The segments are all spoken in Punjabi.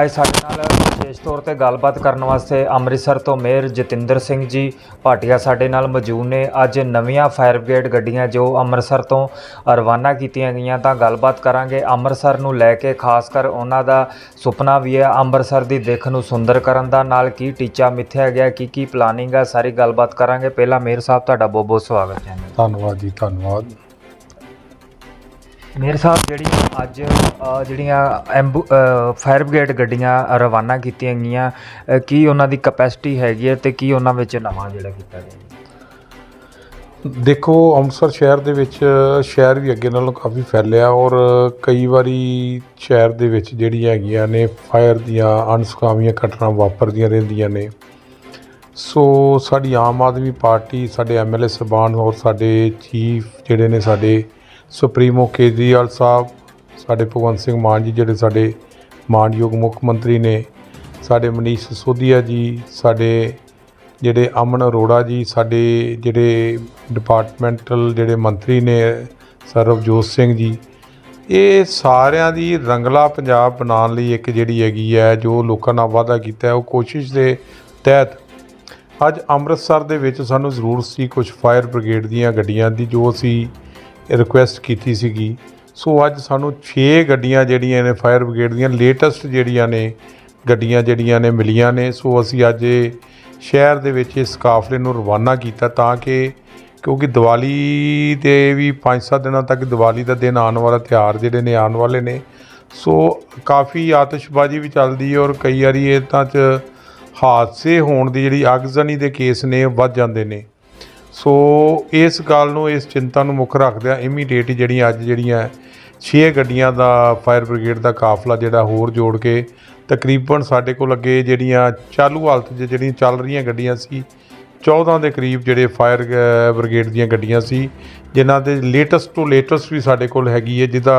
ਅੱਜ ਸਾਡੇ ਨਾਲ ਵਿਸ਼ੇਸ਼ ਤੌਰ ਤੇ ਗੱਲਬਾਤ ਕਰਨ ਵਾਸਤੇ ਅੰਮ੍ਰਿਤਸਰ ਤੋਂ ਮੇਅਰ ਜਤਿੰਦਰ ਸਿੰਘ ਜੀ ਭਾਟੀਆ ਸਾਡੇ ਨਾਲ ਮੌਜੂਦ ਨੇ। ਅੱਜ ਨਵੀਆਂ ਫਾਇਰ ਬ੍ਰਿਗੇਡ ਗੱਡੀਆਂ ਜੋ ਅੰਮ੍ਰਿਤਸਰ ਤੋਂ ਰਵਾਨਾ ਕੀਤੀਆਂ ਗਈਆਂ ਤਾਂ ਗੱਲਬਾਤ ਕਰਾਂਗੇ ਅੰਮ੍ਰਿਤਸਰ ਨੂੰ ਲੈ ਕੇ, ਖਾਸ ਕਰ ਉਹਨਾਂ ਦਾ ਸੁਪਨਾ ਵੀ ਹੈ ਅੰਮ੍ਰਿਤਸਰ ਦੀ ਦਿੱਖ ਨੂੰ ਸੁੰਦਰ ਕਰਨ ਦਾ। ਨਾਲ ਕੀ ਟੀਚਾ ਮਿੱਥਿਆ ਗਿਆ, ਕੀ ਕੀ ਪਲਾਨਿੰਗ ਹੈ ਸਾਰੀ ਗੱਲਬਾਤ ਕਰਾਂਗੇ। ਪਹਿਲਾਂ ਮੇਅਰ ਸਾਹਿਬ, ਤੁਹਾਡਾ ਬਹੁਤ ਬਹੁਤ ਸਵਾਗਤ ਹੈ। ਧੰਨਵਾਦ ਜੀ, ਧੰਨਵਾਦ। ਮੇਅਰ ਸਾਹਿਬ, ਜਿਹੜੀਆਂ ਅੱਜ ਜਿਹੜੀਆਂ ਐਂਬੂ ਫਾਇਰ ਬ੍ਰਿਗੇਡ ਗੱਡੀਆਂ ਰਵਾਨਾ ਕੀਤੀਆਂ ਗਈਆਂ ਕੀ ਉਹਨਾਂ ਦੀ ਕਪੈਸਿਟੀ ਹੈਗੀ ਹੈ ਤੇ ਕੀ ਉਹਨਾਂ ਵਿੱਚ ਨਵਾਂ ਜਿਹੜਾ ਕੀਤਾ ਗਿਆ? ਦੇਖੋ, ਅੰਮ੍ਰਿਤਸਰ ਸ਼ਹਿਰ ਦੇ ਵਿੱਚ ਸ਼ਹਿਰ ਵੀ ਅੱਗੇ ਨਾਲੋਂ ਕਾਫੀ ਫੈਲਿਆ ਔਰ ਕਈ ਵਾਰੀ ਸ਼ਹਿਰ ਦੇ ਵਿੱਚ ਜਿਹੜੀਆਂ ਹੈਗੀਆਂ ਨੇ, ਫਾਇਰ ਦੀਆਂ ਅਣਸੁਖਾਵੀਆਂ ਘਟਨਾ ਵਾਪਰਦੀਆਂ ਰਹਿੰਦੀਆਂ ਨੇ। ਸੋ, ਸਾਡੀ ਆਮ ਆਦਮੀ ਪਾਰਟੀ, ਸਾਡੇ ਐਮਐਲਏ ਸਬਾਨ ਔਰ ਸਾਡੇ ਚੀਫ ਜਿਹੜੇ ਨੇ ਸਾਡੇ ਸੁਪਰੀਮੋ ਕੇਜਰੀਵਾਲ ਸਾਹਿਬ, ਸਾਡੇ ਭਗਵੰਤ ਸਿੰਘ ਮਾਨ ਜੀ, ਜਿਹੜੇ ਸਾਡੇ ਮਾਨਯੋਗ ਮੁੱਖ ਮੰਤਰੀ ਨੇ, ਸਾਡੇ ਮਨੀਸ਼ ਸਿਸੋਦੀਆ ਜੀ, ਸਾਡੇ ਜਿਹੜੇ ਅਮਨ ਅਰੋੜਾ ਜੀ, ਸਾਡੇ ਜਿਹੜੇ ਡਿਪਾਰਟਮੈਂਟਲ ਜਿਹੜੇ ਮੰਤਰੀ ਨੇ ਸਰਵਜੋਤ ਸਿੰਘ ਜੀ, ਇਹ ਸਾਰਿਆਂ ਦੀ ਰੰਗਲਾ ਪੰਜਾਬ ਬਣਾਉਣ ਲਈ ਇੱਕ ਜਿਹੜੀ ਹੈਗੀ ਹੈ, ਜੋ ਲੋਕਾਂ ਨਾਲ ਵਾਅਦਾ ਕੀਤਾ ਹੈ, ਉਹ ਕੋਸ਼ਿਸ਼ ਦੇ ਤਹਿਤ ਅੱਜ ਅੰਮ੍ਰਿਤਸਰ ਦੇ ਵਿੱਚ ਸਾਨੂੰ ਜ਼ਰੂਰਤ ਸੀ ਕੁਝ ਫਾਇਰ ਬ੍ਰਿਗੇਡ ਦੀਆਂ ਗੱਡੀਆਂ ਦੀ, ਜੋ ਅਸੀਂ ਰਿਕੁਐਸਟ ਕੀਤੀ ਸੀਗੀ। ਸੋ ਅੱਜ ਸਾਨੂੰ 6 ਗੱਡੀਆਂ ਜਿਹੜੀਆਂ ਨੇ ਫਾਇਰ ਬ੍ਰਿਗੇਡ ਦੀਆਂ ਲੇਟੈਸਟ ਜਿਹੜੀਆਂ ਨੇ, ਗੱਡੀਆਂ ਜਿਹੜੀਆਂ ਨੇ ਮਿਲੀਆਂ ਨੇ। ਸੋ ਅਸੀਂ ਅੱਜ ਇਹ ਸ਼ਹਿਰ ਦੇ ਵਿੱਚ ਇਸ ਕਾਫਲੇ ਨੂੰ ਰਵਾਨਾ ਕੀਤਾ ਤਾਂ ਕਿ ਕਿਉਂਕਿ ਦੀਵਾਲੀ ਦੇ ਵੀ 5-7 ਦਿਨਾਂ ਤੱਕ ਦੀਵਾਲੀ ਦਾ ਦਿਨ ਆਉਣ ਵਾਲਾ, ਤਿਉਹਾਰ ਜਿਹੜੇ ਨੇ ਆਉਣ ਵਾਲੇ ਨੇ। ਸੋ ਕਾਫੀ ਆਤਿਸ਼ਬਾਜ਼ੀ ਵੀ ਚੱਲਦੀ ਹੈ ਔਰ ਕਈ ਵਾਰੀ ਇਹ ਤਾਂ ਚ ਹਾਦਸੇ ਹੋਣ ਦੀ ਜਿਹੜੀ ਅਗਜ਼ਨੀ ਦੇ ਕੇਸ ਨੇ ਵੱਧ ਜਾਂਦੇ ਨੇ। ਸੋ ਇਸ ਗੱਲ ਨੂੰ, ਇਸ ਚਿੰਤਾ ਨੂੰ ਮੁੱਖ ਰੱਖਦਿਆਂ ਇਮੀਡੀਏਟ ਜਿਹੜੀਆਂ ਅੱਜ ਜਿਹੜੀਆਂ 6 ਗੱਡੀਆਂ ਦਾ ਫਾਇਰ ਬ੍ਰਿਗੇਡ ਦਾ ਕਾਫਲਾ ਜਿਹੜਾ ਹੋਰ ਜੋੜ ਕੇ ਤਕਰੀਬਨ ਸਾਡੇ ਕੋਲ ਅੱਗੇ ਜਿਹੜੀਆਂ ਚਾਲੂ ਹਾਲਤ 'ਚ ਜਿਹੜੀਆਂ ਚੱਲ ਰਹੀਆਂ ਗੱਡੀਆਂ ਸੀ 14 ਦੇ ਕਰੀਬ ਜਿਹੜੇ ਫਾਇਰ ਬ੍ਰਿਗੇਡ ਦੀਆਂ ਗੱਡੀਆਂ ਸੀ, ਜਿਨ੍ਹਾਂ ਦੇ ਲੇਟੈਸਟ ਤੋਂ ਲੇਟੈਸਟ ਵੀ ਸਾਡੇ ਕੋਲ ਹੈਗੀ ਹੈ, ਜਿਹਦਾ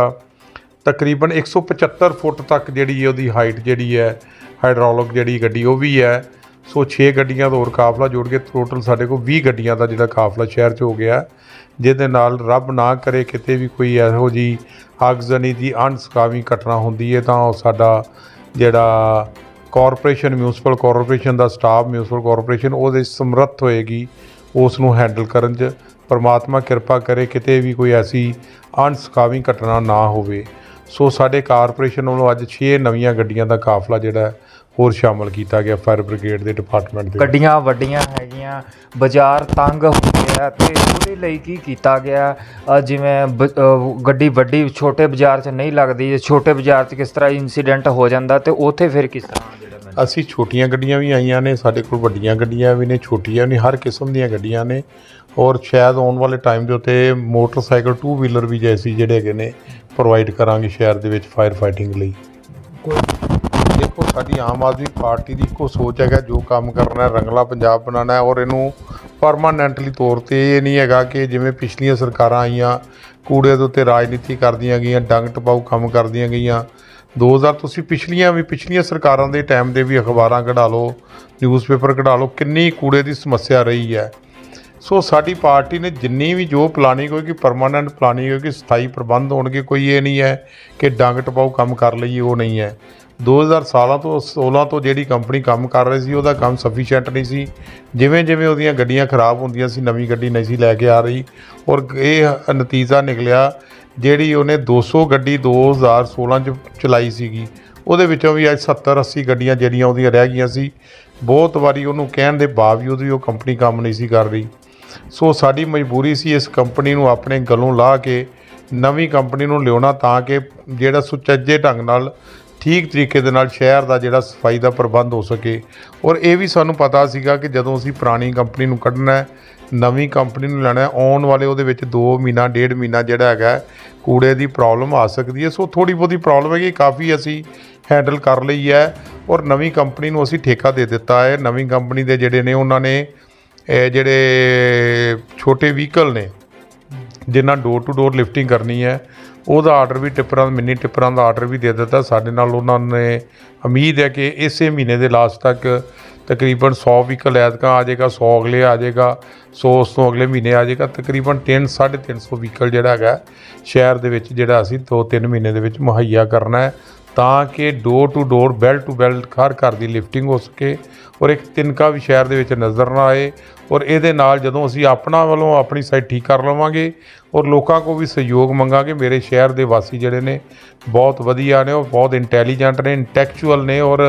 ਤਕਰੀਬਨ 175 ਫੁੱਟ ਤੱਕ ਜਿਹੜੀ ਉਹਦੀ ਹਾਈਟ ਜਿਹੜੀ ਹੈ ਹਾਈਡ੍ਰੋਲਿਕ ਜਿਹੜੀ ਗੱਡੀ ਉਹ ਵੀ ਹੈ। ਸੋ 6 ਗੱਡੀਆਂ ਦਾ ਹੋਰ ਕਾਫਲਾ ਜੋੜ ਕੇ ਟੋਟਲ ਸਾਡੇ ਕੋਲ 20 ਗੱਡੀਆਂ ਦਾ ਜਿਹੜਾ ਕਾਫਲਾ ਸ਼ਹਿਰ 'ਚ ਹੋ ਗਿਆ ਜਿਹਦੇ ਨਾਲ ਰੱਬ ਨਾ ਕਰੇ ਕਿਤੇ ਵੀ ਕੋਈ ਇਹੋ ਜੀ ਆਗਜ਼ਨੀ ਦੀ ਅਣਸੁਖਾਵੀ ਘਟਨਾ ਹੁੰਦੀ ਹੈ, ਤਾਂ ਉਹ ਸਾਡਾ ਜਿਹੜਾ ਕਾਰਪੋਰੇਸ਼ਨ ਮਿਊਨਿਸਪਲ ਕਾਰਪੋਰੇਸ਼ਨ ਦਾ ਸਟਾਫ ਮਿਊਨਿਸਪਲ ਕਾਰਪੋਰੇਸ਼ਨ ਉਹਦੇ ਸਮਰੱਥ ਹੋਏਗੀ, ਉਸ ਨੂੰ ਹੈਂਡਲ ਕਰਨ 'ਚ। ਪਰਮਾਤਮਾ ਕਿਰਪਾ ਕਰੇ ਕਿਤੇ ਵੀ ਕੋਈ ਐਸੀ ਅਣਸੁਖਾਵੀ ਘਟਨਾ ਨਾ ਹੋਵੇ। ਸੋ ਸਾਡੇ ਕਾਰਪੋਰੇਸ਼ਨ ਵੱਲੋਂ ਅੱਜ 6 ਨਵੀਆਂ ਗੱਡੀਆਂ ਦਾ ਕਾਫਲਾ ਜਿਹੜਾ ਹੋਰ ਸ਼ਾਮਲ ਕੀਤਾ ਗਿਆ ਫਾਇਰ ਬ੍ਰਿਗੇਡ ਦੇ ਡਿਪਾਰਟਮੈਂਟ ਦੇ। ਗੱਡੀਆਂ ਵੱਡੀਆਂ ਹੈਗੀਆਂ ਬਾਜ਼ਾਰ ਤੰਗ ਹੋ ਗਿਆ ਤੇ ਉਹਦੇ ਲਈ ਕੀ ਕੀਤਾ ਗਿਆ? ਜਿਵੇਂ ਗੱਡੀ ਵੱਡੀ ਛੋਟੇ ਬਾਜ਼ਾਰ 'ਚ ਨਹੀਂ ਲੱਗਦੀ ਜੇ ਛੋਟੇ ਬਾਜ਼ਾਰ 'ਚ ਕਿਸ ਤਰ੍ਹਾਂ ਇਨਸੀਡੈਂਟ ਹੋ ਜਾਂਦਾ ਤੇ ਉੱਥੇ ਫਿਰ ਕਿਸ ਤਰ੍ਹਾਂ ਅਸੀਂ ਛੋਟੀਆਂ ਗੱਡੀਆਂ ਵੀ ਆਈਆਂ ਨੇ ਸਾਡੇ ਕੋਲ ਵੱਡੀਆਂ ਗੱਡੀਆਂ ਵੀ ਨੇ ਛੋਟੀਆਂ ਵੀ ਹਰ ਕਿਸਮ ਦੀਆਂ ਗੱਡੀਆਂ ਨੇ। ਔਰ ਸ਼ਾਇਦ ਆਉਣ ਵਾਲੇ ਟਾਈਮ ਦੇ ਉੱਤੇ ਮੋਟਰਸਾਈਕਲ ਟੂ ਵੀਲਰ ਵੀ ਜੈਸੀ ਜਿਹੜੇ ਹੈਗੇ ਨੇ ਪ੍ਰੋਵਾਈਡ ਕਰਾਂਗੇ ਸ਼ਹਿਰ ਦੇ ਵਿੱਚ ਫਾਇਰ ਫਾਈਟਿੰਗ ਲਈ। ਦੇਖੋ ਸਾਡੀ ਆਮ ਆਦਮੀ ਪਾਰਟੀ ਦੀ ਇੱਕੋ ਸੋਚ ਹੈਗਾ, ਜੋ ਕੰਮ ਕਰਨਾ ਹੈ ਰੰਗਲਾ ਪੰਜਾਬ ਬਣਾਉਣਾ ਹੈ ਔਰ ਇਹਨੂੰ ਪਰਮਾਨੈਂਟਲੀ ਤੌਰ ਤੇ ਇਹ ਨਹੀਂ ਹੈਗਾ ਕਿ ਜਿਵੇਂ ਪਿਛਲੀਆਂ ਸਰਕਾਰਾਂ ਆਈਆਂ ਕੂੜੇ ਦੇ ਉੱਤੇ ਰਾਜਨੀਤੀ ਕਰਦੀਆਂ ਗਈਆਂ, ਡੰਗ ਟਪਾਊ ਕੰਮ ਕਰਦੀਆਂ ਗਈਆਂ। 2000 ਤੁਸੀਂ ਪਿਛਲੀਆਂ ਵੀ, ਪਿਛਲੀਆਂ ਸਰਕਾਰਾਂ ਦੇ ਟਾਈਮ ਦੇ ਵੀ ਅਖਬਾਰਾਂ ਕਢਾ ਲਓ ਨਿਊਜ਼ਪੇਪਰ ਕਢਾ ਲਓ, ਕਿੰਨੀ ਕੂੜੇ ਦੀ ਸਮੱਸਿਆ ਰਹੀ ਹੈ। ਸੋ ਸਾਡੀ ਪਾਰਟੀ ਨੇ ਜਿੰਨੀ ਵੀ ਜੋ ਪਲਾਨਿੰਗ ਹੋਏਗੀ ਪਰਮਾਨੈਂਟ ਪਲਾਨਿੰਗ ਹੋਏਗੀ, ਸਥਾਈ ਪ੍ਰਬੰਧ ਹੋਣਗੇ, ਕੋਈ ਇਹ ਨਹੀਂ ਹੈ ਕਿ ਡੰਗ ਟਪਾਊ ਕੰਮ ਕਰ ਲਈਏ, ਉਹ ਨਹੀਂ ਹੈ। 2000 ਸਾਲਾਂ ਤੋਂ 16 ਤੋਂ ਜਿਹੜੀ ਕੰਪਨੀ ਕੰਮ ਕਰ ਰਹੀ ਸੀ, ਉਹਦਾ ਕੰਮ ਸਫੀਸ਼ੀਐਂਟ ਨਹੀਂ ਸੀ। ਜਿਵੇਂ ਜਿਵੇਂ ਉਹਦੀਆਂ ਗੱਡੀਆਂ ਖਰਾਬ ਹੁੰਦੀਆਂ ਸੀ, ਨਵੀਂ ਗੱਡੀ ਨਹੀਂ ਸੀ ਲੈ ਕੇ ਆ ਰਹੀ। ਔਰ ਇਹ ਨਤੀਜਾ ਨਿਕਲਿਆ, ਜਿਹੜੀ ਉਹਨੇ 200 ਗੱਡੀ 2016 ਚ ਚਲਾਈ ਸੀਗੀ। ਉਹਦੇ ਵਿੱਚੋਂ ਵੀ ਅੱਜ 70 80 ਗੱਡੀਆਂ ਜਿਹੜੀਆਂ ਉਹਦੀਆਂ ਰਹਿ ਗਈਆਂ ਸੀ। ਬਹੁਤ ਵਾਰੀ ਉਹਨੂੰ ਕਹਿਣ ਦੇ ਬਾਵਜੂਦ ਵੀ ਉਹ ਕੰਪਨੀ ਕੰਮ ਨਹੀਂ ਸੀ ਕਰ ਰਹੀ। ਸੋ ਸਾਡੀ ਮਜਬੂਰੀ ਸੀ ਇਸ ਕੰਪਨੀ ਨੂੰ ਆਪਣੇ ਗਲੋਂ ਲਾ ਕੇ, ਨਵੀਂ ਕੰਪਨੀ ਨੂੰ ਲਿਆਉਣਾ ਤਾਂ ਕਿ ਜਿਹੜਾ ਸੁਚੱਜੇ ਢੰਗ ਨਾਲ ਠੀਕ ਤਰੀਕੇ ਦੇ ਨਾਲ ਸ਼ਹਿਰ ਦਾ ਜਿਹੜਾ ਸਫ਼ਾਈ ਦਾ ਪ੍ਰਬੰਧ ਹੋ ਸਕੇ। ਔਰ ਇਹ ਵੀ ਸਾਨੂੰ ਪਤਾ ਸੀਗਾ ਕਿ ਜਦੋਂ ਅਸੀਂ ਪੁਰਾਣੀ ਕੰਪਨੀ ਨੂੰ ਕੱਢਣਾ ਹੈ, ਨਵੀਂ ਕੰਪਨੀ ਨੂੰ ਲੈਣਾ ਆਉਣ ਵਾਲੇ ਉਹਦੇ ਵਿੱਚ 2 ਮਹੀਨਾ, ਡੇਢ ਮਹੀਨਾ ਜਿਹੜਾ ਹੈਗਾ ਕੂੜੇ ਦੀ ਪ੍ਰੋਬਲਮ ਆ ਸਕਦੀ ਹੈ। ਸੋ ਥੋੜੀ ਬਹੁਤੀ ਪ੍ਰੋਬਲਮ ਹੈਗੀ, ਕਾਫੀ ਅਸੀਂ ਹੈਂਡਲ ਕਰ ਲਈ ਹੈ ਔਰ ਨਵੀਂ ਕੰਪਨੀ ਨੂੰ ਅਸੀਂ ਠੇਕਾ ਦੇ ਦਿੱਤਾ ਹੈ। ਨਵੀਂ ਕੰਪਨੀ ਦੇ ਜਿਹੜੇ ਨੇ, ਉਹਨਾਂ ਨੇ ਜਿਹੜੇ ਛੋਟੇ ਵਹੀਕਲ ਨੇ ਜਿਨ੍ਹਾਂ ਡੋਰ ਟੂ ਡੋਰ ਲਿਫਟਿੰਗ ਕਰਨੀ ਹੈ, ਉਹਦਾ ਆਰਡਰ ਵੀ ਟਿੱਪਰਾਂ, ਮਿੰਨੀ ਟਿੱਪਰਾਂ ਦਾ ਆਰਡਰ ਵੀ ਦੇ ਦਿੱਤਾ। ਸਾਡੇ ਨਾਲ ਉਹਨਾਂ ਨੇ ਉਮੀਦ ਹੈ ਕਿ ਇਸੇ ਮਹੀਨੇ ਦੇ ਲਾਸਟ ਤੱਕ ਤਕਰੀਬਨ 100 ਵਹੀਕਲ ਐਤਕਾਂ ਆ ਜਾਏਗਾ 100 ਅਗਲੇ ਆ ਜਾਏਗਾ 100 ਉਸ ਤੋਂ ਅਗਲੇ ਮਹੀਨੇ ਆ ਜਾਏਗਾ। ਤਕਰੀਬਨ 3 350 ਵਹੀਕਲ ਜਿਹੜਾ ਹੈਗਾ, ਸ਼ਹਿਰ ਦੇ ਵਿੱਚ ਜਿਹੜਾ ਅਸੀਂ 2-3 ਮਹੀਨੇ ਦੇ ਵਿੱਚ ਮੁਹੱਈਆ ਕਰਨਾ ਹੈ, ਤਾਂ ਕਿ door to door bell to bell ਹਰ ਘਰ ਦੀ ਲਿਫਟਿੰਗ ਹੋ ਸਕੇ ਔਰ ਇੱਕ ਤਿਨਕਾ ਵੀ ਸ਼ਹਿਰ ਦੇ ਵਿੱਚ ਨਜ਼ਰ ਨਾ ਆਏ। ਔਰ ਇਹਦੇ ਨਾਲ ਜਦੋਂ ਅਸੀਂ ਆਪਣਾ ਵੱਲੋਂ ਆਪਣੀ ਸਾਈਡ ਠੀਕ ਕਰ ਲਵਾਂਗੇ ਔਰ ਲੋਕਾਂ ਕੋ ਵੀ ਸਹਿਯੋਗ ਮੰਗਾਂਗੇ, ਮੇਰੇ ਸ਼ਹਿਰ ਦੇ ਵਾਸੀ ਜਿਹੜੇ ਨੇ, ਬਹੁਤ ਵਧੀਆ ਨੇ ਉਹ ਬਹੁਤ ਇੰਟੈਲੀਜੈਂਟ ਨੇ ਇੰਟੈਕਚੁਅਲ ਨੇ ਔਰ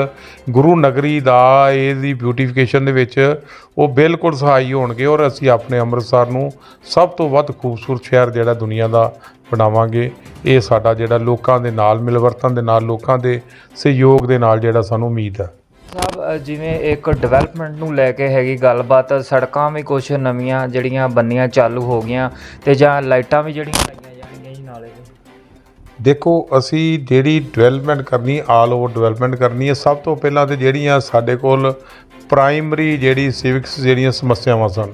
ਗੁਰੂ ਨਗਰੀ ਦਾ ਇਹਦੀ ਬਿਊਟੀਫਿਕੇਸ਼ਨ ਦੇ ਵਿੱਚ ਉਹ ਬਿਲਕੁਲ ਸਹਾਈ ਹੋਣਗੇ ਔਰ ਅਸੀਂ ਆਪਣੇ ਅੰਮ੍ਰਿਤਸਰ ਨੂੰ ਸਭ ਤੋਂ ਵੱਧ ਖੂਬਸੂਰਤ ਸ਼ਹਿਰ ਜਿਹੜਾ ਦੁਨੀਆ ਦਾ ਬਣਾਵਾਂਗੇ। ਇਹ ਸਾਡਾ ਜਿਹੜਾ ਲੋਕਾਂ ਦੇ ਨਾਲ ਮਿਲਵਰਤਨ ਦੇ ਨਾਲ, ਲੋਕਾਂ ਦੇ ਸਹਿਯੋਗ ਦੇ ਨਾਲ ਜਿਹੜਾ ਸਾਨੂੰ ਉਮੀਦ ਹੈ। ਸਾਹਿਬ ਜਿਵੇਂ ਇੱਕ ਡਿਵੈਲਪਮੈਂਟ ਨੂੰ ਲੈ ਕੇ ਹੈਗੀ ਗੱਲਬਾਤ, ਸੜਕਾਂ ਵੀ ਕੁਝ ਨਵੀਆਂ ਜਿਹੜੀਆਂ ਬੰਨੀਆਂ ਚਾਲੂ ਹੋ ਗਈਆਂ ਤੇ ਜਾਂ ਲਾਈਟਾਂ ਵੀ ਜਿਹੜੀਆਂ ਲਾਈਆਂ ਜਾਣਗੀਆਂ ਜੀ ਨਾਲੇ ਦੇਖੋ, ਅਸੀਂ ਜਿਹੜੀ ਡਿਵੈਲਪਮੈਂਟ ਕਰਨੀ ਆਲ ਓਵਰ ਡਿਵੈਲਪਮੈਂਟ ਕਰਨੀ ਹੈ, ਸਭ ਤੋਂ ਪਹਿਲਾਂ ਤੇ ਜਿਹੜੀਆਂ ਸਾਡੇ ਕੋਲ ਪ੍ਰਾਇਮਰੀ ਜਿਹੜੀ ਸਿਵਿਕਸ ਜਿਹੜੀਆਂ ਸਮੱਸਿਆਵਾਂ ਸਨ।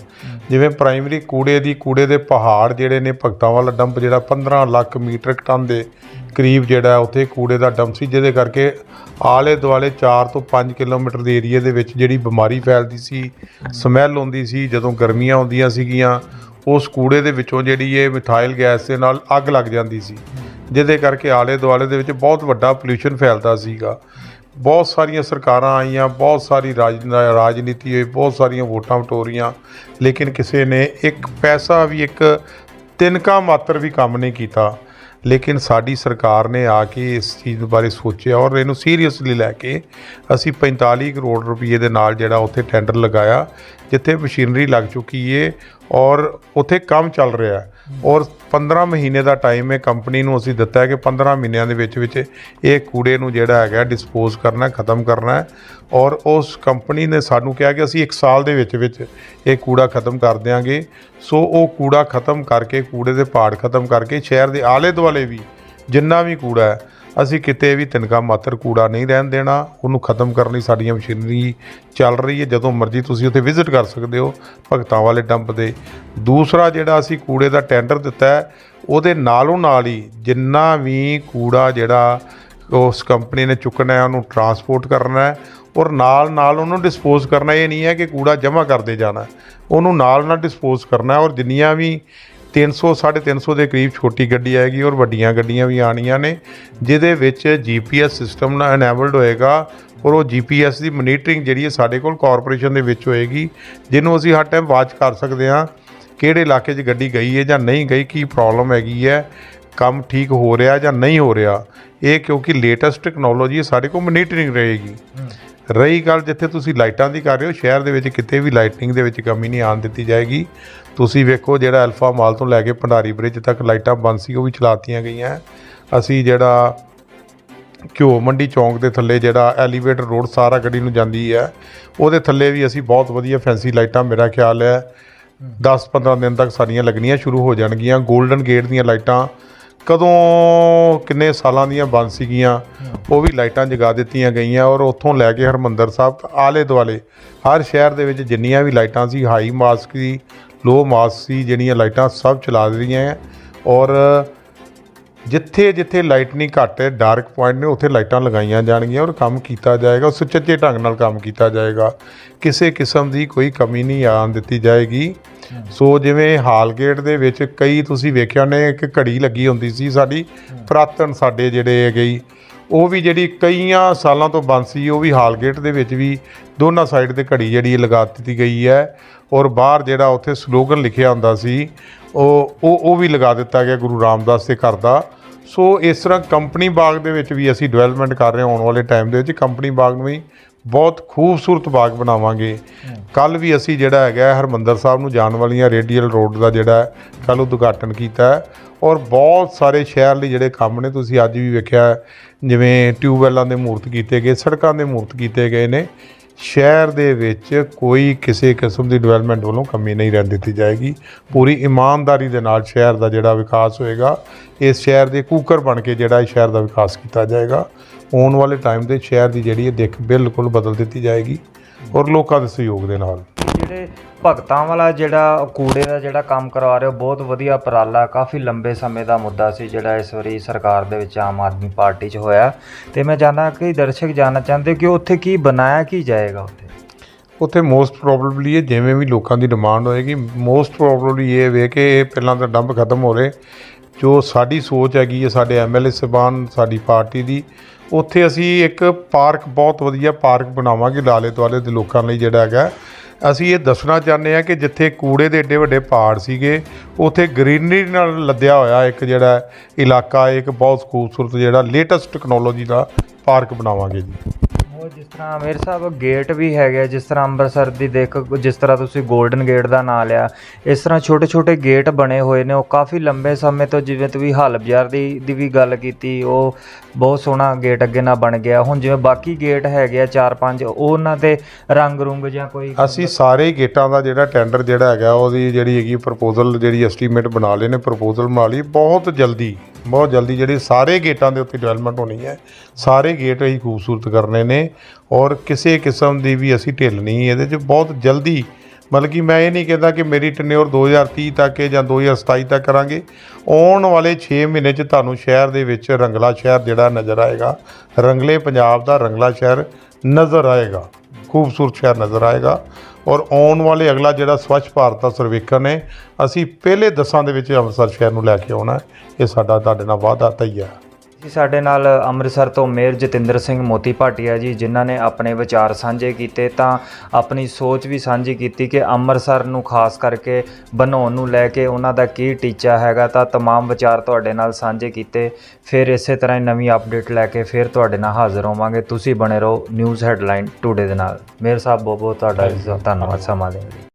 ਜਿਵੇਂ ਪ੍ਰਾਇਮਰੀ ਕੂੜੇ ਦੀ, ਕੂੜੇ ਦੇ ਪਹਾੜ ਜਿਹੜੇ ਨੇ ਭਗਤਾਂ ਵਾਲਾ ਡੰਪ ਜਿਹੜਾ 15 ਲੱਖ ਮੀਟ੍ਰਿਕ ਟਨ ਦੇ ਕਰੀਬ ਜਿਹੜਾ ਉੱਥੇ ਕੂੜੇ ਦਾ ਡੰਪ ਸੀ, ਜਿਹਦੇ ਕਰਕੇ ਆਲੇ ਦੁਆਲੇ 4 ਤੋਂ 5 ਕਿਲੋਮੀਟਰ ਦੇ ਏਰੀਏ ਦੇ ਵਿੱਚ ਜਿਹੜੀ ਬਿਮਾਰੀ ਫੈਲਦੀ ਸੀ, ਸਮੈਲ ਆਉਂਦੀ ਸੀ, ਜਦੋਂ ਗਰਮੀਆਂ ਆਉਂਦੀਆਂ ਸੀਗੀਆਂ, ਉਸ ਕੂੜੇ ਦੇ ਵਿੱਚੋਂ ਜਿਹੜੀ ਇਹ ਮਿਥਾਈਲ ਗੈਸ ਦੇ ਨਾਲ ਅੱਗ ਲੱਗ ਜਾਂਦੀ ਸੀ। ਜਿਹਦੇ ਕਰਕੇ ਆਲੇ ਦੁਆਲੇ ਦੇ ਵਿੱਚ ਬਹੁਤ ਵੱਡਾ ਪੋਲੂਸ਼ਨ ਫੈਲਦਾ ਸੀਗਾ। ਬਹੁਤ ਸਾਰੀਆਂ ਸਰਕਾਰਾਂ ਆਈਆਂ, ਬਹੁਤ ਸਾਰੀ ਰਾਜ, ਰਾਜਨੀਤੀ ਹੋਈ, ਬਹੁਤ ਸਾਰੀਆਂ ਵੋਟਾਂ ਵਟੋਰੀਆਂ, ਲੇਕਿਨ ਕਿਸੇ ਨੇ ਇੱਕ ਪੈਸਾ ਵੀ, ਇੱਕ ਤਿਨਕਾ ਮਾਤਰ ਵੀ ਕੰਮ ਨਹੀਂ ਕੀਤਾ। ਲੇਕਿਨ ਸਾਡੀ ਸਰਕਾਰ ਨੇ ਆ ਕੇ ਇਸ ਚੀਜ਼ ਬਾਰੇ ਸੋਚਿਆ ਔਰ ਇਹਨੂੰ ਸੀਰੀਅਸਲੀ ਲੈ ਕੇ ਅਸੀਂ 45 ਕਰੋੜ ਰੁਪਏ ਦੇ ਨਾਲ ਜਿਹੜਾ ਉੱਥੇ ਟੈਂਡਰ ਲਗਾਇਆ, ਜਿੱਥੇ ਮਸ਼ੀਨਰੀ ਲੱਗ ਚੁੱਕੀ ਏ ਔਰ ਉੱਥੇ ਕੰਮ ਚੱਲ ਰਿਹਾ। ਹੈ ਔਰ 15 ਮਹੀਨੇ ਦਾ ਟਾਈਮ ਹੈ ਕੰਪਨੀ ਨੂੰ ਅਸੀਂ ਦਿੱਤਾ ਹੈ ਕਿ 15 ਮਹੀਨਿਆਂ ਦੇ ਵਿੱਚ ਵਿੱਚ ਇਹ ਕੂੜੇ ਨੂੰ ਜਿਹੜਾ ਹੈਗਾ ਡਿਸਪੋਜ਼ ਕਰਨਾ ਖਤਮ ਕਰਨਾ ਹੈ। ਔਰ ਉਸ ਕੰਪਨੀ ਨੇ ਸਾਨੂੰ ਕਿਹਾ ਕਿ ਅਸੀਂ 1 ਸਾਲ ਦੇ ਵਿੱਚ ਵਿੱਚ ਇਹ ਕੂੜਾ ਖਤਮ ਕਰ ਦਿਆਂਗੇ। ਸੋ ਉਹ ਕੂੜਾ ਖਤਮ ਕਰਕੇ, ਕੂੜੇ ਦੇ ਪਹਾੜ ਖਤਮ ਕਰਕੇ ਸ਼ਹਿਰ ਦੇ ਆਲੇ ਦੁਆਲੇ ਵੀ ਜਿੰਨਾ ਵੀ ਕੂੜਾ ਹੈ ਅਸੀਂ ਕਿਤੇ ਵੀ ਤਿਨਕਾ ਮਾਤਰ ਕੂੜਾ ਨਹੀਂ ਰਹਿਣ ਦੇਣਾ, ਉਹਨੂੰ ਖਤਮ ਕਰਨ ਲਈ ਸਾਡੀਆਂ ਮਸ਼ੀਨਰੀ ਚੱਲ ਰਹੀ ਹੈ, ਜਦੋਂ ਮਰਜ਼ੀ ਤੁਸੀਂ ਉੱਥੇ ਵਿਜ਼ਿਟ ਕਰ ਸਕਦੇ ਹੋ ਭਗਤਾਂ ਵਾਲੇ ਡੰਪ ਦੇ ਦੂਸਰਾ ਜਿਹੜਾ ਅਸੀਂ ਕੂੜੇ ਦਾ ਟੈਂਡਰ ਦਿੱਤਾ ਹੈ, ਉਹਦੇ ਨਾਲੋਂ ਨਾਲ ਹੀ ਜਿੰਨਾ ਵੀ ਕੂੜਾ ਜਿਹੜਾ ਉਸ ਕੰਪਨੀ ਨੇ ਚੁੱਕਣਾ ਹੈ, ਉਹਨੂੰ ਟਰਾਂਸਪੋਰਟ ਕਰਨਾ ਹੈ, ਔਰ ਨਾਲ ਨਾਲ ਉਹਨੂੰ ਡਿਸਪੋਜ਼ ਕਰਨਾ ਇਹ ਨਹੀਂ ਹੈ ਕਿ ਕੂੜਾ ਜਮ੍ਹਾਂ ਕਰਦੇ ਜਾਣਾ ਉਹਨੂੰ ਨਾਲ ਨਾਲ ਡਿਸਪੋਜ਼ ਕਰਨਾ ਔਰ ਜਿੰਨੀਆਂ ਵੀ 300 350 ਦੇ ਕਰੀਬ ਛੋਟੀ ਗੱਡੀ ਆਏਗੀ ਔਰ ਵੱਡੀਆਂ ਗੱਡੀਆਂ ਵੀ ਆਣੀਆਂ ਨੇ ਜਿਹਦੇ ਵਿੱਚ ਜੀਪੀਐਸ ਸਿਸਟਮ ਨਾਲ ਅਨੇਬਲਡ ਹੋਏਗਾ ਔਰ ਉਹ ਜੀਪੀਐਸ ਦੀ ਮੋਨੀਟਰਿੰਗ ਜਿਹੜੀ ਹੈ ਸਾਡੇ ਕੋਲ ਕਾਰਪੋਰੇਸ਼ਨ ਦੇ ਵਿੱਚ ਹੋਏਗੀ ਜਿਹਨੂੰ ਅਸੀਂ ਹਰ ਟਾਈਮ ਵਾਚ ਕਰ ਸਕਦੇ ਹਾਂ ਕਿਹੜੇ ਇਲਾਕੇ 'ਚ ਗੱਡੀ ਗਈ ਹੈ ਜਾਂ ਨਹੀਂ ਗਈ ਕੀ ਪ੍ਰੋਬਲਮ ਹੈਗੀ ਹੈ ਕੰਮ ਠੀਕ ਹੋ ਰਿਹਾ ਜਾਂ ਨਹੀਂ ਹੋ ਰਿਹਾ ਇਹ ਕਿਉਂਕਿ ਲੇਟੈਸਟ ਟੈਕਨੋਲੋਜੀ ਸਾਡੇ ਕੋਲ ਮੋਨੀਟਰਿੰਗ ਰਹੇਗੀ। ਰਹੀ ਗੱਲ ਜਿੱਥੇ ਤੁਸੀਂ ਲਾਈਟਾਂ ਦੀ ਕਰ ਰਹੇ ਹੋ ਸ਼ਹਿਰ ਦੇ ਵਿੱਚ ਕਿਤੇ ਵੀ ਲਾਈਟਿੰਗ ਦੇ ਵਿੱਚ ਕਮੀ ਨਹੀਂ ਆਉਣ ਦਿੱਤੀ ਜਾਏਗੀ। ਤੁਸੀਂ ਵੇਖੋ ਜਿਹੜਾ ਅਲਫਾ ਮਾਲ ਤੋਂ ਲੈ ਕੇ ਭੰਡਾਰੀ ਬ੍ਰਿਜ ਤੱਕ ਲਾਈਟਾਂ ਬੰਦ ਸੀ, ਉਹ ਵੀ ਚਲਾਤੀਆਂ ਗਈਆਂ। ਅਸੀਂ ਜਿਹੜਾ ਘਿਓ ਮੰਡੀ ਚੌਂਕ ਦੇ ਥੱਲੇ ਜਿਹੜਾ ਐਲੀਵੇਟਰ ਰੋਡ ਸਾਰਾ ਗੱਡੀ ਨੂੰ ਜਾਂਦੀ ਹੈ, ਉਹਦੇ ਥੱਲੇ ਵੀ ਅਸੀਂ ਬਹੁਤ ਵਧੀਆ ਫੈਂਸੀ ਲਾਈਟਾਂ ਮੇਰਾ ਖਿਆਲ ਹੈ 10-15 ਦਿਨ ਤੱਕ ਸਾਡੀਆਂ ਲੱਗਣੀਆਂ ਸ਼ੁਰੂ ਹੋ ਜਾਣਗੀਆਂ 골ਡਨ ਗੇਟ ਦੀਆਂ ਲਾਈਟਾਂ। ਕਦੋਂ, ਕਿੰਨੇ ਸਾਲਾਂ ਦੀਆਂ ਬੰਦ ਸੀਗੀਆਂ, ਉਹ ਵੀ ਲਾਈਟਾਂ ਜਗਾ ਦਿੱਤੀਆਂ ਗਈਆਂ ਔਰ ਉੱਥੋਂ ਲੈ ਕੇ ਹਰਮੰਦਰ ਸਾਹਿਬ ਆਲੇ ਦੁਆਲੇ, ਹਰ ਸ਼ਹਿਰ ਦੇ ਵਿੱਚ ਜਿੰਨੀਆਂ ਵੀ ਲਾਈਟਾਂ ਸੀ ਹਾਈ ਮਾਸਕ ਦੀ ਲੋ ਮਾਸਕ ਸੀ ਜਿਹੜੀਆਂ ਲਾਈਟਾਂ ਸਭ ਚਲਾ ਦਿੱਤੀਆਂ ਹੈ ਔਰ ਜਿੱਥੇ ਜਿੱਥੇ ਲਾਈਟ ਨਹੀਂ ਘੱਟ ਹੈ ਡਾਰਕ ਪੁਆਇੰਟ ਨੇ ਉੱਥੇ ਲਾਈਟਾਂ ਲਗਾਈਆਂ ਜਾਣਗੀਆਂ ਔਰ ਕੰਮ ਕੀਤਾ ਜਾਏਗਾ ਸੁਚੱਜੇ ਢੰਗ ਨਾਲ ਕੰਮ ਕੀਤਾ ਜਾਏਗਾ। ਕਿਸੇ ਕਿਸਮ ਦੀ ਕੋਈ ਕਮੀ ਨਹੀਂ ਆਉਣ ਦਿੱਤੀ ਜਾਏਗੀ। ਸੋ ਜਿਵੇਂ ਹਾਲ ਗੇਟ ਦੇ ਵਿੱਚ ਕਈ ਤੁਸੀਂ ਵੇਖਿਆ ਨੇ ਇੱਕ ਘੜੀ ਲੱਗੀ ਹੁੰਦੀ ਸੀ ਸਾਡੀ ਪੁਰਾਤਨ ਸਾਡੇ ਜਿਹੜੇ ਹੈਗੇ ਉਹ ਵੀ ਜਿਹੜੀ ਕਈਆਂ ਸਾਲਾਂ ਤੋਂ ਬੰਦ ਸੀ, ਉਹ ਵੀ ਹਾਲ ਗੇਟ ਦੇ ਵਿੱਚ ਵੀ ਦੋਨਾਂ ਸਾਈਡ ਤੇ ਘੜੀ ਜਿਹੜੀ ਲਗਾ ਦਿੱਤੀ ਗਈ ਹੈ। ਔਰ ਬਾਹਰ ਜਿਹੜਾ ਉੱਥੇ ਸਲੋਗਨ ਲਿਖਿਆ ਹੁੰਦਾ ਸੀ, ਉਹ ਉਹ ਉਹ ਵੀ ਲਗਾ ਦਿੱਤਾ ਗਿਆ ਗੁਰੂ ਰਾਮਦਾਸ ਦੇ ਘਰ ਦਾ। ਸੋ ਇਸ ਤਰ੍ਹਾਂ ਕੰਪਨੀ ਬਾਗ ਦੇ ਵਿੱਚ ਵੀ ਅਸੀਂ ਡਿਵੈਲਪਮੈਂਟ ਕਰ ਰਹੇ ਹਾਂ ਆਉਣ ਵਾਲੇ ਟਾਈਮ ਦੇ ਵਿੱਚ, ਕੰਪਨੀ ਬਾਗ ਨੂੰ ਵੀ ਬਹੁਤ ਖੂਬਸੂਰਤ ਬਾਗ ਬਣਾਵਾਂਗੇ। ਕੱਲ ਵੀ ਅਸੀਂ ਜਿਹੜਾ ਹੈਗਾ ਹੈ, ਹਰਮੰਦਰ ਸਾਹਿਬ ਨੂੰ ਜਾਣ ਵਾਲੀਆਂ ਰੇਡੀਅਲ ਰੋਡ ਦਾ ਜਿਹੜਾ ਕੱਲ ਉਦਘਾਟਨ ਕੀਤਾ ਔਰ ਬਹੁਤ ਸਾਰੇ ਸ਼ਹਿਰ ਲਈ ਜਿਹੜੇ ਕੰਮ ਨੇ ਤੁਸੀਂ ਅੱਜ ਵੀ ਵੇਖਿਆ ਜਿਵੇਂ ਟਿਊਬਵੈੱਲਾਂ ਦੇ ਮੂਰਤ ਕੀਤੇ ਗਏ ਸੜਕਾਂ ਦੇ ਮੂਰਤ ਕੀਤੇ ਗਏ ਨੇ। ਸ਼ਹਿਰ ਦੇ ਵਿੱਚ ਕੋਈ ਕਿਸੇ ਕਿਸਮ ਦੀ ਡਿਵੈਲਪਮੈਂਟ ਵੱਲੋਂ ਕਮੀ ਨਹੀਂ ਰਹਿਣ ਦਿੱਤੀ ਜਾਏਗੀ। ਪੂਰੀ ਇਮਾਨਦਾਰੀ ਦੇ ਨਾਲ ਸ਼ਹਿਰ ਦਾ ਜਿਹੜਾ ਵਿਕਾਸ ਹੋਏਗਾ, ਇਸ ਸ਼ਹਿਰ ਦੇ ਕੂਕਰ ਬਣ ਕੇ ਜਿਹੜਾ ਸ਼ਹਿਰ ਦਾ ਵਿਕਾਸ ਕੀਤਾ ਜਾਏਗਾ। ਆਉਣ ਵਾਲੇ ਟਾਈਮ ਦੇ ਸ਼ਹਿਰ ਦੀ ਜਿਹੜੀ ਇਹ ਦਿੱਖ ਬਿਲਕੁਲ ਬਦਲ ਦਿੱਤੀ ਜਾਏਗੀ। ਔਰ ਲੋਕਾਂ ਦੇ ਸਹਿਯੋਗ ਦੇ ਨਾਲ। ਜਿਹੜੇ ਭਗਤਾਂ ਵਾਲਾ ਜਿਹੜਾ ਕੂੜੇ ਦਾ ਜਿਹੜਾ ਕੰਮ ਕਰਵਾ ਰਹੇ ਹੋ ਬਹੁਤ ਵਧੀਆ ਉਪਰਾਲਾ ਕਾਫੀ ਲੰਬੇ ਸਮੇਂ ਦਾ ਮੁੱਦਾ ਸੀ ਜਿਹੜਾ ਇਸ ਵਾਰੀ ਸਰਕਾਰ ਦੇ ਵਿੱਚ ਆਮ ਆਦਮੀ ਪਾਰਟੀ 'ਚ ਹੋਇਆ। ਤੇ ਮੈਂ ਜਾਣਨਾ ਕਿ ਦਰਸ਼ਕ ਜਾਣਨਾ ਚਾਹੁੰਦੇ ਕਿ ਉੱਥੇ ਕੀ ਬਣਾਇਆ ਕੀ ਜਾਏਗਾ ਉੱਥੇ? ਉੱਥੇ ਮੋਸਟ ਪ੍ਰੋਬੇਬਲੀ ਇਹ ਜਿਵੇਂ ਵੀ ਲੋਕਾਂ ਦੀ ਡਿਮਾਂਡ ਹੋਏਗੀ ਮੋਸਟ ਪ੍ਰੋਬੇਬਲੀ ਇਹ ਵੇ ਕਿ ਇਹ ਪਹਿਲਾਂ ਤਾਂ ਡੰਪ ਖਤਮ ਹੋ ਰਹੇ। ਜੋ ਸਾਡੀ ਸੋਚ ਹੈਗੀ ਹੈ, ਸਾਡੇ ਐਮਐਲਏ ਸਾਹਿਬਾਨ ਸਾਡੀ ਪਾਰਟੀ ਦੀ, ਉੱਥੇ ਅਸੀਂ ਇੱਕ ਪਾਰਕ, ਬਹੁਤ ਵਧੀਆ ਪਾਰਕ ਬਣਾਵਾਂਗੇ ਲਾਲੇ ਦੁਆਲੇ ਦੇ ਲੋਕਾਂ ਲਈ ਜਿਹੜਾ ਹੈਗਾ। ਅਸੀਂ ਇਹ ਦੱਸਣਾ ਚਾਹੁੰਦੇ ਹਾਂ ਕਿ ਜਿੱਥੇ ਕੂੜੇ ਦੇ ਏਡੇ ਵੱਡੇ ਪਹਾੜ ਸੀਗੇ, ਉੱਥੇ ਗ੍ਰੀਨਰੀ ਨਾਲ ਲੱਦਿਆ ਹੋਇਆ ਇੱਕ ਜਿਹੜਾ ਇਲਾਕਾ, ਇੱਕ ਬਹੁਤ ਖੂਬਸੂਰਤ ਜਿਹੜਾ ਲੇਟੈਸਟ ਟੈਕਨੋਲੋਜੀ ਦਾ ਪਾਰਕ ਬਣਾਵਾਂਗੇ ਜੀ। ਉਹ ਜਿਸ ਤਰ੍ਹਾਂ ਮੇਰੇ ਸਾਹਿਬ ਗੇਟ ਵੀ ਹੈਗੇ ਜਿਸ ਤਰ੍ਹਾਂ ਅੰਮ੍ਰਿਤਸਰ ਦੀ ਦੇਖ, ਜਿਸ ਤਰ੍ਹਾਂ ਤੁਸੀਂ 골ਡਨ ਗੇਟ ਦਾ ਨਾਂ ਲਿਆ, ਇਸ ਤਰ੍ਹਾਂ ਛੋਟੇ ਛੋਟੇ ਗੇਟ ਬਣੇ ਹੋਏ ਨੇ, ਉਹ ਕਾਫੀ ਲੰਬੇ ਸਮੇਂ ਤੋਂ ਜਿਵੇਂ ਤੁਸੀਂ ਹਾਲ ਬਾਜ਼ਾਰ ਦੀ ਦੀ ਵੀ ਗੱਲ ਕੀਤੀ, ਉਹ ਬਹੁਤ ਸੋਹਣਾ ਗੇਟ ਅੱਗੇ ਨਾਲ ਬਣ ਗਿਆ। ਹੁਣ ਜਿਵੇਂ ਬਾਕੀ ਗੇਟ ਹੈਗੇ ਆ, ਚਾਰ ਪੰਜ ਉਹਨਾਂ ਤੇ ਰੰਗ ਰੁੰਗ ਜਾਂ ਕੋਈ ਅਸੀਂ ਸਾਰੇ ਗੇਟਾਂ ਦਾ ਜਿਹੜਾ ਟੈਂਡਰ ਜਿਹੜਾ ਹੈਗਾ, ਉਹਦੀ ਜਿਹੜੀ ਹੈਗੀ ਪ੍ਰਪੋਜ਼ਲ ਜਿਹੜੀ ਐਸਟੀਮੇਟ ਬਣਾ ਲਏ ਨੇ ਪ੍ਰਪੋਜ਼ਲ ਬਣਾ ਲਈ ਬਹੁਤ ਜਲਦੀ ਬਹੁਤ ਜਲਦੀ ਜਿਹੜੇ ਸਾਰੇ ਗੇਟਾਂ ਦੇ ਉੱਤੇ ਡਿਵੈਲਪਮੈਂਟ ਹੋਣੀ ਹੈ, ਸਾਰੇ ਗੇਟ ਅਸੀਂ ਖੂਬਸੂਰਤ ਕਰਨੇ ਨੇ ਔਰ ਕਿਸੇ ਕਿਸਮ ਦੀ ਵੀ ਅਸੀਂ ਢਿੱਲ ਨਹੀਂ ਇਹਦੇ 'ਚ ਬਹੁਤ ਜਲਦੀ ਮਤਲਬ ਕਿ ਮੈਂ ਇਹ ਨਹੀਂ ਕਹਿੰਦਾ ਕਿ ਮੇਰੀ ਟੈਨਿਓਰ 2030 ਤੱਕ ਹੈ ਜਾਂ 2027 ਤੱਕ ਕਰਾਂਗੇ। ਆਉਣ ਵਾਲੇ 6 ਮਹੀਨੇ 'ਚ ਤੁਹਾਨੂੰ ਸ਼ਹਿਰ ਦੇ ਵਿੱਚ ਰੰਗਲਾ ਸ਼ਹਿਰ ਜਿਹੜਾ ਨਜ਼ਰ ਆਏਗਾ, ਰੰਗਲੇ ਪੰਜਾਬ ਦਾ ਰੰਗਲਾ ਸ਼ਹਿਰ ਨਜ਼ਰ ਆਏਗਾ। ਖੂਬਸੂਰਤ ਸ਼ਹਿਰ ਨਜ਼ਰ ਆਏਗਾ ਔਰ ਆਉਣ ਵਾਲੇ ਅਗਲਾ ਜਿਹੜਾ ਸਵੱਛ ਭਾਰਤ ਦਾ ਸਰਵੇਖਣ ਹੈ, ਅਸੀਂ ਪਹਿਲੇ ਦਸਾਂ ਦੇ ਵਿੱਚ ਅੰਮ੍ਰਿਤਸਰ ਸ਼ਹਿਰ ਨੂੰ ਲੈ ਕੇ ਆਉਣਾ ਇਹ ਸਾਡਾ, ਤੁਹਾਡੇ ਨਾਲ ਵਾਅਦਾ ਤੈਯਾ ਜੀ ਸਾਡੇ ਨਾਲ ਅੰਮ੍ਰਿਤਸਰ ਤੋਂ ਮੇਅਰ ਜਤਿੰਦਰ ਸਿੰਘ ਮੋਤੀ ਭਾਟੀਆ ਜੀ ਜਿਨ੍ਹਾਂ ਨੇ ਆਪਣੇ ਵਿਚਾਰ ਸਾਂਝੇ ਕੀਤੇ ਤਾਂ ਆਪਣੀ ਸੋਚ ਵੀ ਸਾਂਝੀ ਕੀਤੀ ਕਿ ਅੰਮ੍ਰਿਤਸਰ ਨੂੰ ਖਾਸ ਕਰਕੇ ਬਣਾਉਣ ਨੂੰ ਲੈ ਕੇ ਉਹਨਾਂ ਦਾ ਕੀ ਟੀਚਾ ਹੈਗਾ ਤਾਂ तमाम ਵਿਚਾਰ ਤੁਹਾਡੇ ਨਾਲ ਸਾਂਝੇ ਕੀਤੇ ਫਿਰ ਇਸੇ ਤਰ੍ਹਾਂ ਹੀ ਨਵੀਂ ਅਪਡੇਟ ਲੈ ਕੇ ਫਿਰ ਤੁਹਾਡੇ ਨਾਲ ਹਾਜ਼ਰ ਹੋਵਾਂਗੇ ਤੁਸੀਂ ਬਣੇ ਰਹੋ ਨਿਊਜ਼ ਹੈਡਲਾਈਨ ਟੂਡੇ ਦੇ ਨਾਲ ਮੇਅਰ ਸਾਹਿਬ ਬਹੁਤ ਬਹੁਤ ਤੁਹਾਡਾ ਧੰਨਵਾਦ ਸਮਾਂ ਦੇਣ ਲਈ